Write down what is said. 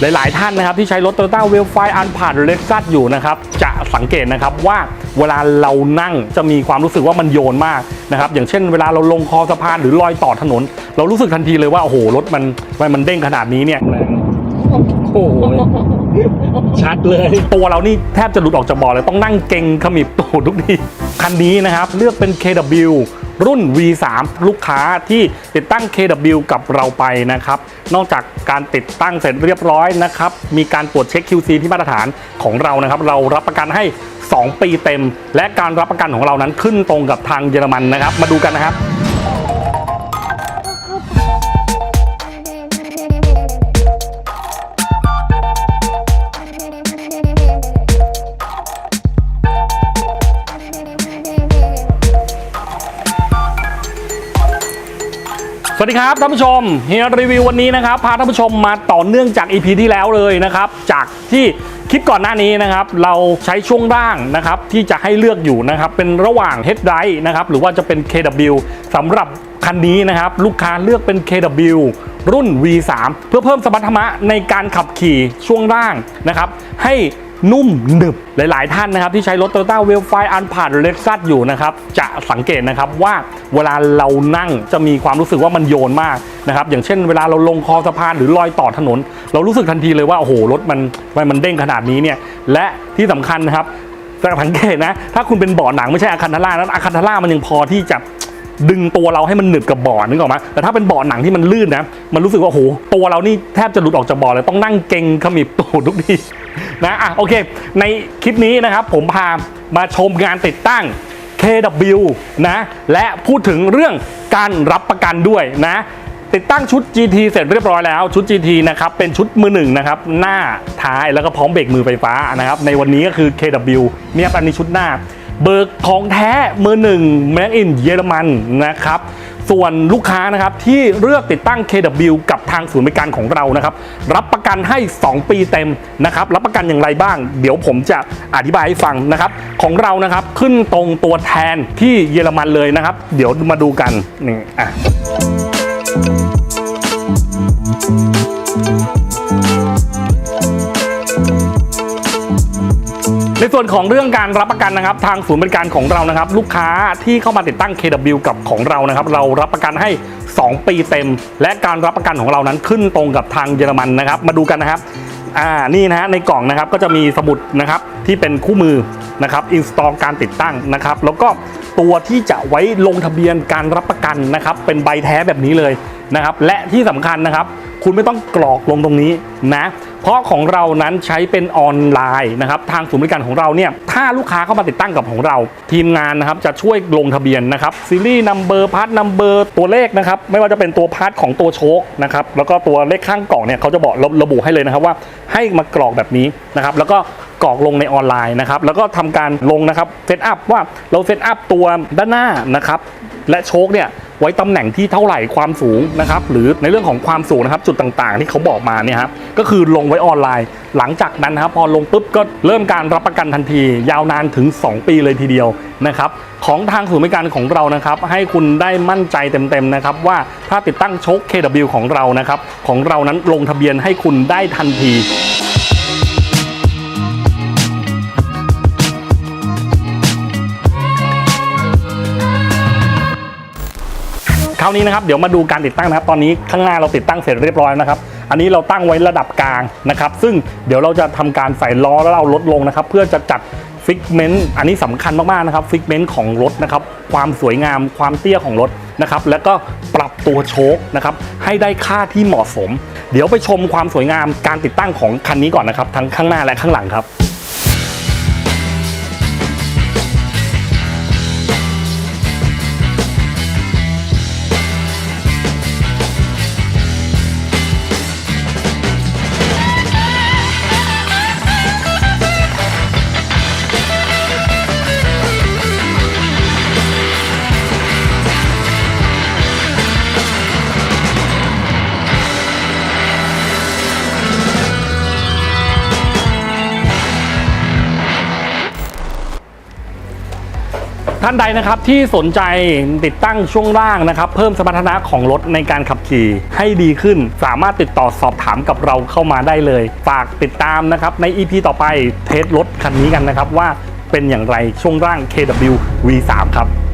หลายๆ ท่านนะครับที่ใช้รถ Toyota w e l f i อันผ่านเล็กซัสอยู่นะครับจะสังเกตนะครับว่าเวลาเรานั่งจะมีความรู้สึกว่ามันโยนมากนะครับอย่างเช่นเวลาเราลงคอสะพานหรือลอยต่อถนน เรารู้สึกทันทีเลยว่าโอ้โหรถมันทำไมมันเด้งขนาดนี้เนี่ยโอ้โหชัดเลยตัวเรานี่แทบจะหลุดออกจากเบาะเลยต้องนั่งเก่งขมิบตูดทุกทีคันนี้นะครับเลือกเป็น KW รุ่น V3 ลูกค้าที่ติดตั้ง KW กับเราไปนะครับ นอกจากการติดตั้งเสร็จเรียบร้อยนะครับ มีการตรวจเช็ค QC ที่มาตรฐานของเรานะครับ เรารับประกันให้ 2 ปีเต็ม และการรับประกันของเรานั้นขึ้นตรงกับทางเยอรมันนะครับ มาดูกันนะครับ สวัสดีครับท่านผู้ชมเฮียรีวิววันนี้นะครับพาท่านผู้ชมมาต่อเนื่องจาก EP ที่แล้วเลยนะครับจากที่คลิปก่อนหน้านี้นะครับเราใช้ช่วงล่างนะครับที่จะให้เลือกอยู่นะครับเป็นระหว่าง Head d r i v e นะครับหรือว่าจะเป็น KW สำหรับคันนี้นะครับลูกค้าเลือกเป็น KW รุ่น V3 เพื่อเพิ่มสมรรถนะในการขับขี่ช่วงล่างนะครับให้ นุ่มหนึบหลาย ๆ ท่านนะครับที่ใช้รถ Toyota w e l f i อันผ่านเล็กซัสอยู่นะครับจะสังเกตนะครับว่าเวลาเรานั่งจะมีความรู้สึกว่ามันโยนมากนะครับอย่างเช่นเวลาเราลงคอสะพานหรือลอยต่อถนน เรารู้สึกทันทีเลยว่าโอ้โหรถมันทำไมมันเด้งขนาดนี้เนี่ยและที่สำคัญนะครับสังเกตนะถ้าคุณเป็นเบาะหนังไม่ใช่อาคันทาร่านั้นอาคันทาร่ามันยังพอที่จะ ดึงตัวเราให้มันหนึบกับเบาะนึกออกไหมแต่ถ้าเป็นเบาะหนังที่มันลื่นนะ มันรู้สึกว่าโอ้โหตัวเรานี่แทบจะหลุดออกจากเบาะเลยต้องนั่งเก่งขมิบตูดทุกทีนะอะโอเค ในคลิปนี้นะครับ ผมพามาชมงานติดตั้ง KW นะ และพูดถึงเรื่องการรับประกันด้วยนะ ติดตั้งชุด GT เสร็จเรียบร้อยแล้วชุด GT นะครับเป็นชุดมือหนึ่งนะครับหน้าท้ายแล้วก็พร้อมเบรกมือไฟฟ้านะครับในวันนี้ก็คือ KW เนี่ยอันนี้ชุดหน้า เบิกของแท้มือหนึ่ง Made in เยอรมันนะครับส่วนลูกค้านะครับที่เลือกติดตั้ง KW กับทางศูนย์บริการของเรานะครับ รับประกันให้ 2 ปีเต็มนะครับ รับประกันอย่างไรบ้าง เดี๋ยวผมจะอธิบายให้ฟังนะครับ ของเรานะครับขึ้นตรงตัวแทนที่เยอรมันเลยนะครับ เดี๋ยวมาดูกันนี่อะ ในส่วนของเรื่องการรับประกันนะครับ ทางศูนย์บริการของเรานะครับ ลูกค้าที่เข้ามาติดตั้ง KW กับของเรานะครับ เรารับประกันให้ 2 ปีเต็ม และการรับประกันของเรานั้นขึ้นตรงกับทางเยอรมันนะครับ มาดูกันนะครับอ่านี่นะฮะในกล่องนะครับก็จะมีสมุดนะครับที่เป็นคู่มือนะครับอินสตอลการติดตั้งนะครับ แล้วก็ตัวที่จะไว้ลงทะเบียนการรับประกันนะครับ เป็นใบแท้แบบนี้เลยนะครับ และที่สำคัญนะครับ คุณไม่ต้องกรอกลงตรงนี้นะ เพราะของเรานั้นใช้เป็นออนไลน์นะครับ ทางศูนย์บริการของเราเนี่ย ถ้าลูกค้าเข้ามาติดตั้งกับของเรา ทีมงานนะครับจะช่วยลงทะเบียนนะครับซีรีส์นัมเบอร์พาร์ทนัมเบอร์ตัวเลขนะครับ ไม่ว่าจะเป็นตัวพาร์ทของตัวโชคนะครับ แล้วก็ตัวเลขข้างกล่องเนี่ยเขาจะบอกระระบุให้เลยนะครับว่าให้มากรอกแบบนี้นะครับ แล้วก็กรอกลงในออนไลน์นะครับ แล้วก็ทำการลงนะครับเซตอัพว่าเราเซตอัพตัวด้านหน้านะครับ และโชคเนี่ย ไว้ตำแหน่งที่เท่าไหร่ความสูงนะครับหรือในเรื่องของความสูงนะครับจุดต่างๆ ที่เขาบอกมาเนี่ยครับก็คือลงไว้ออนไลน์ หลังจากนั้นนะครับพอลงปุ๊บก็เริ่มการรับประกันทันที ยาวนานถึง 2 ปีเลยทีเดียวนะครับของทางศูนย์บริการของเรานะครับให้คุณได้มั่นใจเต็มๆนะครับว่าถ้าติดตั้งชค KW ของเรานะครับของเรานั้นลงทะเบียนให้คุณได้ทันทีาวนี้นะครับเดี๋ยวมาดูการติดตั้งนะครับ ตอนนี้ข้างหน้าเราติดตั้งเสร็จเรียบร้อยนะครับ อันนี้เราตั้งไว้ระดับกลางนะครับ ซึ่งเดี๋ยวเราจะทำการใส่ล้อแล้วเราลดลงนะครับ เพื่อจะจัดฟิกเมนต์อันนี้สำคัญมากๆนะครับฟิกเมนต์ของรถนะครับ ความสวยงามความเตี้ยของรถนะครับ แล้วก็ปรับตัวโชคนะครับ ให้ได้ค่าที่เหมาะสม เดี๋ยวไปชมความสวยงามการติดตั้งของคันนี้ก่อนนะครับ ทั้งข้างหน้าและข้างหลังครับ ท่านใดนะครับที่สนใจติดตั้งช่วงล่างนะครับ เพิ่มสมรรถนะของรถในการขับขี่ให้ดีขึ้น สามารถติดต่อสอบถามกับเราเข้ามาได้เลย ฝากติดตามนะครับใน EP ต่อไปเทสรถคันนี้กันนะครับว่าเป็นอย่างไรช่วงล่าง KW V3 ครับ